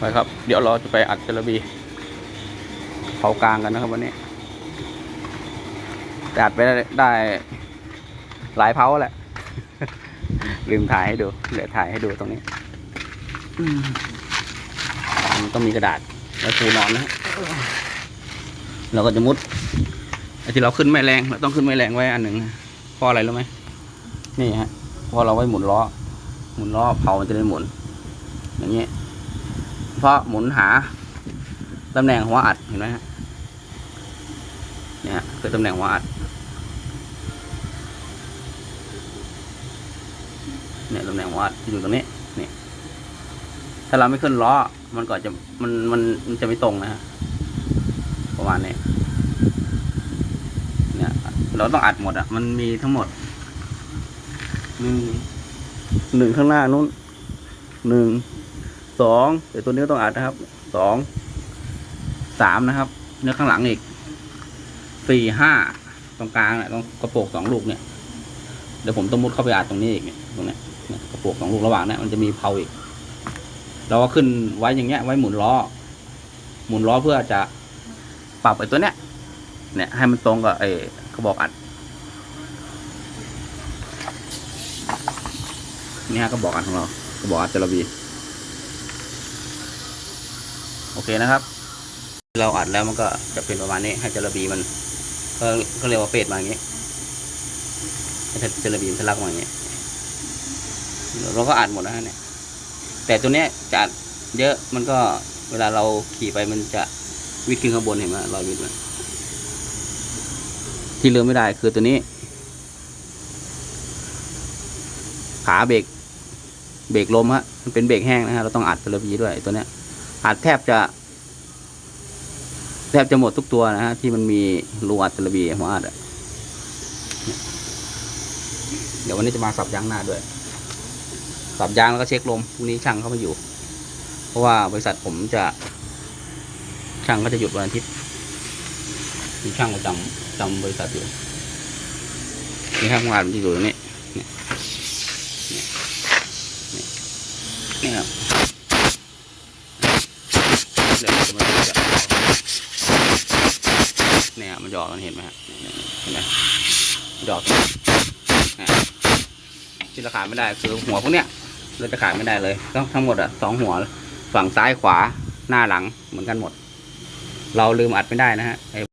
ไปครับ เดี๋ยวเราจะไปอัดเจลบีเผากลางกันนะครับวันนี้แต่อัดไปได้ได้หลายเผาแหละ ลืมถ่ายให้ดู เดี๋ยวถ่ายให้ดูตรงนี้มันต้องมีกระดาษแล้วปูนอนนะเราก็จะมุดไอ้ที่เราขึ้นไม่แรงเราต้องขึ้นไม่แรงไว้อันหนึ่งเพราะอะไรรู้ไหมนี่ฮะเพราะเราไว้หมุนล้อ หมุนล้อเผามันจะได้หมุน อย่างนี้ย เพราะหมุนหาตำแหน่งหัวอัดเห็นไหมฮะเนี่ยคือตำแหน่งหัวอัดเนี่ยตำแหน่งหัวอัดอยู่ตรงนี้นี่ถ้าเราไม่ขึ้นล้อมันก็จะมันมันมันจะไม่ตรงนะฮะประมาณนี้เนี่ยเราต้องอัดหมดอะ มันมีทั้งหมดหนึ่งหนึ่งข้างหน้านู้นหนึ่ง สองเดี๋ยวตัวนี้ต้องอัดนะครับสองสามนะครับ เนื้อข้างหลังอีกสี่ห้าตรงกลางเนี่ยตรงกระโปรงสองลูกเนี่ยเดี๋ยวผมต้องมุดเข้าไปอัดตรงนี้อีกเนี่ยตรงเนี้ยกระโปรงสองลูกระหว่างเนี่ยมันจะมีเพลาอีก เราก็ขึ้นไว้อย่างเงี้ยไว้หมุนล้อ หมุนล้อเพื่อจะปรับไอ้ตัวเนี้ยเนี่ยให้มันตรงกับไอ้กระบอกอัดนี่ฮะกระบอกอัดของเรากระบอกอัดจระบี อเคนะครับ เราอัดแล้วมันก็จะเป็นประมาณนี้ให้จระบีมันก็ก็เรียกว่าเป็ดมาอย่างนี้ให้จระบีมันทะลักมาอย่างนี้เราก็อัดหมดแล้วเนี่ย แต่ตัวเนี้ยจะอัดเยอะมันก็เวลาเราขี่ไปมันจะวิดขึ้นข้างบนเห็นไหมรอยวิดมันที่เลืมไม่ได้คือตัวนี้ ขาเบรกเบรกลมฮะมันเป็นเบรกแห้งนะฮะเราต้องอัดจระบีด้วยตัวเนี้ย อัดแทบจะ แทบจะหมดทุกตัวนะฮะ ที่มันมีรูอัดจระบีหัวอัดเดี๋ยววันนี้จะมาสับยางหน้าด้วย สับยางแล้วก็เช็คลมพรุ่งนี้ช่างเข้ามาอยู่ เพราะว่าบริษัทผมจะ ช่างก็จะหยุดวันอาทิตย์มีช่างประจำจำบริษัทอยู่นี่ครับงานมันจะอยู่ตรงนี้เนี่ยเนี่ยเนี่ยครับ เดี๋ยวมันจะเนี่ยมันหยอกมันเห็นไหมฮะเห็นไหมหยอกนี่ยที่เราขายไม่ได้คือหัวพวกเนี้ยเราจะขายไม่ได้เลยต้องทั้งหมดอะสองหัวฝั่งซ้ายขวาหน้าหลังเหมือนกันหมด เราลืมอัดไม่ได้นะฮะ